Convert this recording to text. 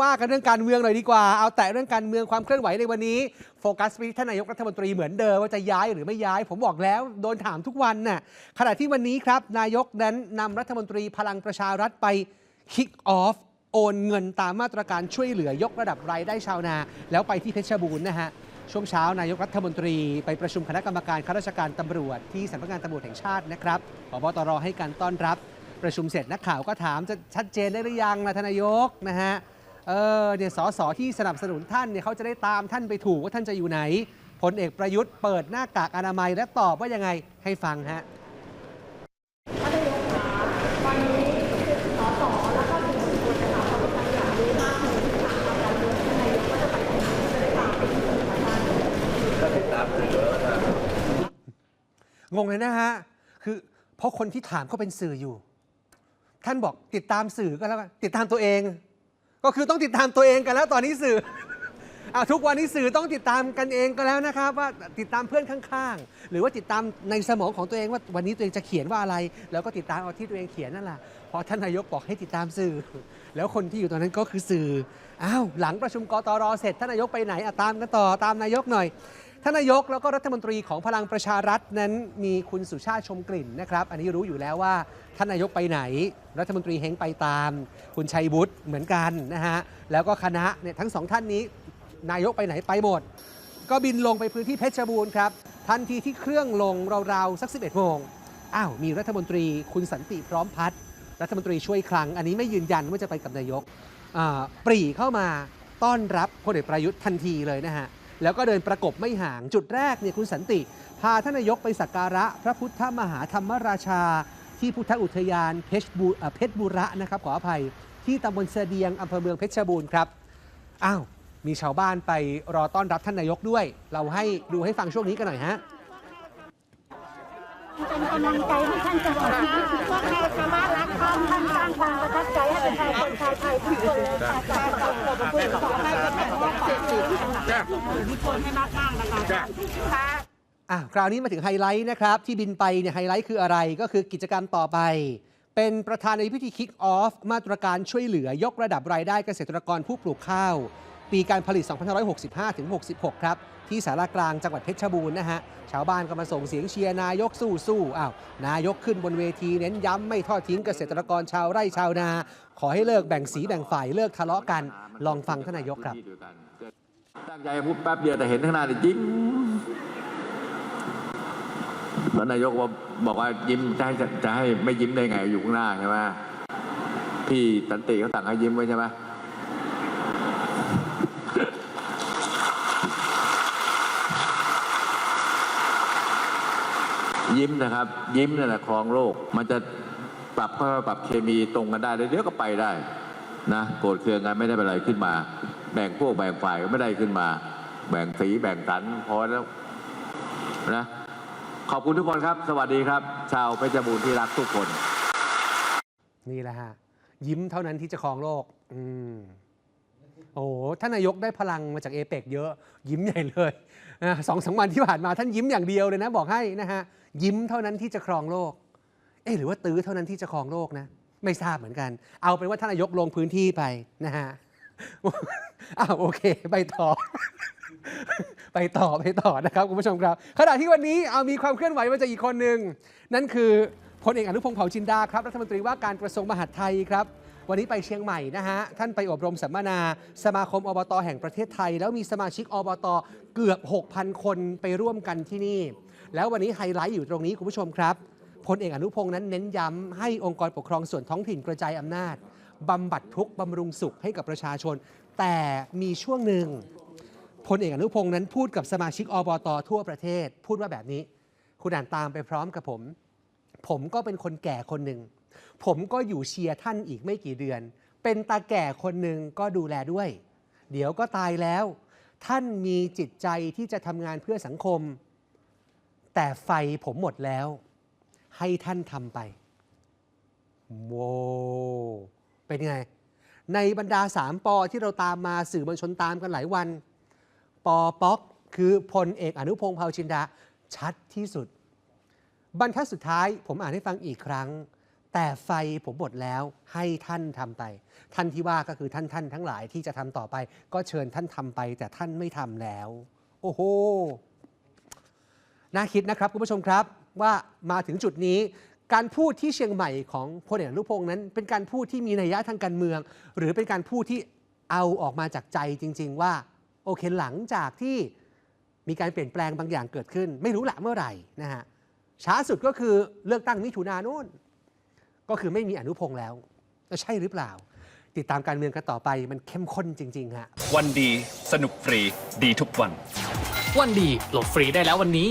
ว่ากันเรื่องการเมืองหน่อยดีกว่า เอาแต่เรื่องการเมืองความเคลื่อนไหวในวันนี้ โฟกัสไปที่านนายกรัฐมนตรีเหมือนเดิมว่าจะย้ายหรือไม่ย้าย ผมบอกแล้วโดนถามทุกวันน่ะขณะที่วันนี้ครับ นายกนั้นนำรัฐมนตรีพลังประชารัฐไปคิกออฟโอนเงินตามมาตรการช่วยเหลือยกระดับรายได้ชาวนา แล้วไปที่เพชรบูรณ์นะฮะช่วงเช้านายกรัฐมนตรีไปประชุมคณะกรรมการข้าราชการตำรวจ ที่สำนักงานตำรวจแห่งชาตินะครับผบตรให้การต้อนรับ ประชุมเสร็จนักข่าวก็ถามจะชัดเจนได้หรือยังนะทนายกนะฮะ เออเนี่ยสสที่สนับสนุนท่านเนี่ยเขาจะได้ตามท่านไปถูกว่าท่านจะอยู่ไหนพลเอกประยุทธ์เปิดหน้ากากอนามัยและตอบว่ายังไงให้ฟังฮะงงเลยนะฮะ คือเพราะคนที่ถามก็เป็นสื่ออยู่ ท่านบอกติดตามสื่อก็แล้วกันติดตามตัวเอง ก็คือต้องติดตามตัวเองกันแล้วตอนนี้สื่ออทุกวันนี้สื่อต้องติดตามกันเองก็แล้วนะครับ ว่าติดตามเพื่อนข้างๆ หรือว่าติดตามในสมองของตัวเองว่าวันนี้ตัวเองจะเขียนว่าอะไร แล้วก็ติดตามเอาที่ตัวเองเขียนนั่นแหละเพราะท่านนายกบอกให้ติดตามสื่อ แล้วคนที่อยู่ตรงนั้นก็คือสื่ออ้าวหลังประชุมกตรเสร็จท่านนายกไปไหนอะตามกันต่อตามนายกหน่อย ท่านนายกแล้วก็รัฐมนตรีของพลังประชารัฐนั้นมีคุณสุชาติชมกลิ่นนะครับ อันนี้รู้อยู่แล้วว่าท่านนายกไปไหน รัฐมนตรีเฮงไปตาม คุณชัยวุฒิเหมือนกันนะฮะแล้วก็คณะเนี่ยทั้งสองท่านนี้ นายกไปไหนไปหมด ก็บินลงไปพื้นที่เพชรบูรณ์ครับทันทีที่เครื่องลงราวๆสัก 11โมงอ้าวมีรัฐมนตรีคุณสันติพร้อมพัฒน์รัฐมนตรีช่วยคลัง อันนี้ไม่ยืนยันว่าจะไปกับนายกปรีเข้ามาต้อนรับพลเอกประยุทธ์ทันทีเลยนะฮะ แล้วก็เดินประกบไม่ห่างจุดแรกเนี่ยคุณสันติ พาท่านนายกไปสักการะ พระพุทธมหาธรรมราชา ที่พุทธอุทยานเพชรบูเพชรบุระนะครับขออภัย ที่ตำบลเสดียงอำเภอเมืองเพชรบูรณ์ครับอ้าวมีชาวบ้านไปรอต้อนรับท่านนายกด้วย เราให้ดูให้ฟังช่วงนี้กันหน่อยฮะเป็นกำลังใจให้ท่านตลอดชีวิตพวกเราสามารถรักท่านท่านสร้างความประทับใจให้ประชาชนชาวไทยทุกคนเลยค่ะขอบคุณขอ ฐีที่ทุกคนให้มากๆนะคะค่ะ อะคราวนี้มาถึงไฮไลท์นะครับ ที่บินไปเนี่ยไฮไลท์คืออะไรก็คือกิจกรรมต่อไป เป็นประธานในพิธีคิกออฟมาตรการช่วยเหลือยกระดับรายได้เกษตรกรผู้ปลูกข้าว ปีการผลิต 2565 ถึง 66 ครับ ที่สารากลางจังหวัดเพชรบูรณ์นะฮะ ชาวบ้านก็มาส่งเสียงเชียร์นายกสู้สู้อ้าวนายกขึ้นบนเวทีเน้นย้ำไม่ทอดทิ้งเกษตรกรชาวไร่ชาวนา ขอให้เลิกแบ่งสีแบ่งฝ่ายเลิกทะเลาะกัน ลองฟังท่านนายกครับ ตั้งใจพูดแป๊บเดียวแต่เห็นข้างหน้าเนี่ยยิ้มแล้วนายกว่าบอกว่ายิ้มจะให้จะให้ไม่ยิ้มได้ไงอยู่ข้างหน้าใช่ไหมพี่สันติเขาสั่งให้ยิ้มไว้ใช่ไหมยิ้มนะครับ ยิ้มนั่นแหละครองโลก มันจะปรับค่อปรับเคมีตรงกันได้แล้วเดี๋ยวก็ไปได้ นะโกรธเคืองกันไม่ได้เป็นไรขึ้นมา แบ่งพวกแบ่งฝ่ายก็ไม่ได้ขึ้นมา แบ่งสีแบ่งสันพอแล้วนะขอบคุณทุกคนครับ สวัสดีครับ ชาวเพชรบูรณ์ที่รักทุกคน นี่แหละฮะยิ้มเท่านั้นที่จะครองโลก อืมโอ้ท่านนายกได้พลังมาจากเอเปกเยอะ ยิ้มใหญ่เลยนะสองสามวันที่ผ่านมาท่านยิ้มอย่างเดียวเลยนะ บอกให้นะฮะยิ้มเท่านั้นที่จะครองโลก เอ๊หรือว่าตื้อเท่านั้นที่จะครองโลกนะ ไม่ทราบเหมือนกัน เอาเป็นว่าท่านนายกลงพื้นที่ไปนะฮะอ้าวโอเค ไปต่อ ไปต่อไปต่อนะครับคุณผู้ชมครับ ขณะที่วันนี้เอามีความเคลื่อนไหวมาจากอีกคนหนึ่งนั่นคือพลเอกอนุพงศ์เผ่าจินดาครับ รัฐมนตรีว่าการกระทรวงมหาดไทยครับ วันนี้ไปเชียงใหม่นะฮะ ท่านไปอบรมสัมมนา สมาคมอบตแห่งประเทศไทย แล้วมีสมาชิกอบตเกือบ 6,000 คนไปร่วมกันที่นี่ แล้ววันนี้ไฮไลท์อยู่ตรงนี้คุณผู้ชมครับ พลเอกอนุพงศ์นั้นเน้นย้ำให้องค์กรปกครองส่วนท้องถิ่นกระจายอำนาจบำบัดทุกข์บำรุงสุขให้กับประชาชน แต่มีช่วงหนึ่งพลเอกอนุพงศ์นั้นพูดกับสมาชิกอบตทั่วประเทศ พูดว่าแบบนี้ คุณอ่านตามไปพร้อมกับผม ผมก็เป็นคนแก่คนหนึ่ง ผมก็อยู่เชียร์ท่านอีกไม่กี่เดือน เป็นตาแก่คนหนึ่งก็ดูแลด้วย เดี๋ยวก็ตายแล้ว ท่านมีจิตใจที่จะทำงานเพื่อสังคม แต่ไฟผมหมดแล้ว ให้ท่านทำไปโว้เป็นไง ในบรรดาสามปอที่เราตามมาสื่อมวลชนตามกันหลายวัน ปอป๊อกคือพลเอกอนุพงศ์เผ่าจินดา ชัดที่สุด บรรทัดสุดท้ายผมอ่านให้ฟังอีกครั้ง แต่ไฟผมหมดแล้วให้ท่านทำไป ท่านที่ว่าก็คือท่านท่านทั้งหลายที่จะทำต่อไป ก็เชิญท่านทำไป แต่ท่านไม่ทำแล้ว โอ้โหน่าคิดนะครับคุณผู้ชมครับ ว่ามาถึงจุดนี้ การพูดที่เชียงใหม่ของพลเอกอนุพงศ์นั้น เป็นการพูดที่มีนัยยะทางการเมือง หรือเป็นการพูดที่เอาออกมาจากใจจริง ๆ ว่า โอเคหลังจากที่มีการเปลี่ยนแปลงบางอย่างเกิดขึ้น ไม่รู้ละเมื่อไหร่นะฮะช้าสุดก็คือเลือกตั้งมิถุนาโน่นก็คือไม่มีอนุพงศ์แล้วจะใช่หรือเปล่า ติดตามการเมืองกันต่อไปมันเข้มข้นจริง ๆ ฮะ วันดีสนุกฟรีดีทุกวัน วันดีโหลดฟรีได้แล้ววันนี้